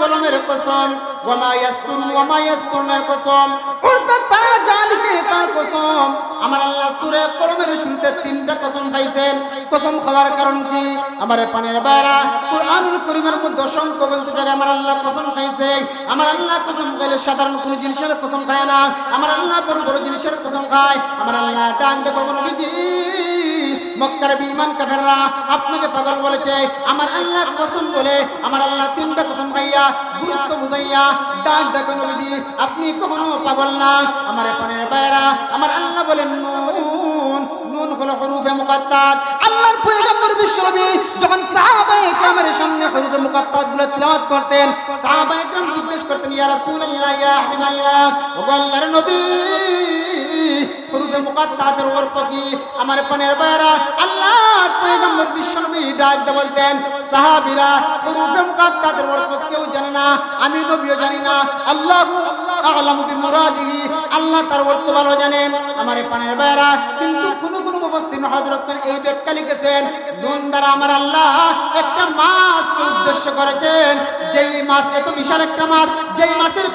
কলমের কসম, ওয়ামা ইয়াসকুরু ওয়ামা ইয়াসকুরুনের কসম। অর্থাৎ তারা লিখে তার কসম। আমার আল্লাহ সূরা কলমের শুরুতে তিনটা কসম খাইছেন কসম খাওয়ার কারণ কি? আমার পানের বাইরা, কুরআনুল করিমের মধ্যে অসংখ্য গ্রন্থ জায়গায় আমার আল্লাহ কসম খাইছে আমার আল্লাহ কসম খাইলে সাধারণ কোনো জিনিসের কসম খায় না। আমার আল্লাহ বড় বড় জিনিসের কসম খায়। আমার আল্লাহ ডান দেখো নবীজি মক্কার বিমান কাফেররা আপনাকে পাগল বলেছে, আমার আল্লাহ কসম বলে, আমার আল্লাহ তিনটা কসম খাইয়া, গুরুত্ব বুঝাইয়া, ডাক দেখো নবীজি, আপনি কখনো পাগল না। আমার পানের বাইরা আমার আল্লাহ বলেন, নুন নুন হলো হরুফে মুকাত্তাত আল্লাহর পয়গম্বর বিশ্বনবী যখন সাহাবায়ে কেরামের সামনে হরুফে মুকাত্তাতগুলো তিলাওয়াত করতেন সাহাবায়ে কেরাম জিজ্ঞেস করতেন, ইয়া রাসূলুল্লাহ, ইয়া হাবিবাল্লাহ? ও আল্লাহর নবী মুকাত্তাতের অর্থ কি আমার পানের বাইরা আল্লাহ পয়গম্বর বিশ্বনবী বলতেন, সাহাবীরা হরুফে অর্থ কেউ জানে না? আমি নবীও জানি না। আল্লাহ তার অর্থ ভালো জানেন। আমার পানের বাইরা কিন্তু কোন কোন হযরত এই ব্যাখ্যা লিখেছেন নুন দ্বারা আমার আল্লাহ একটা মাছকে উদ্দেশ্য করেছেন। যেই মাছ, এত বিশাল একটা মাছ, যেই মাছের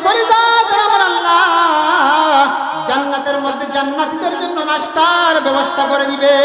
নাস্তার ব্যবস্থা করে দিবে।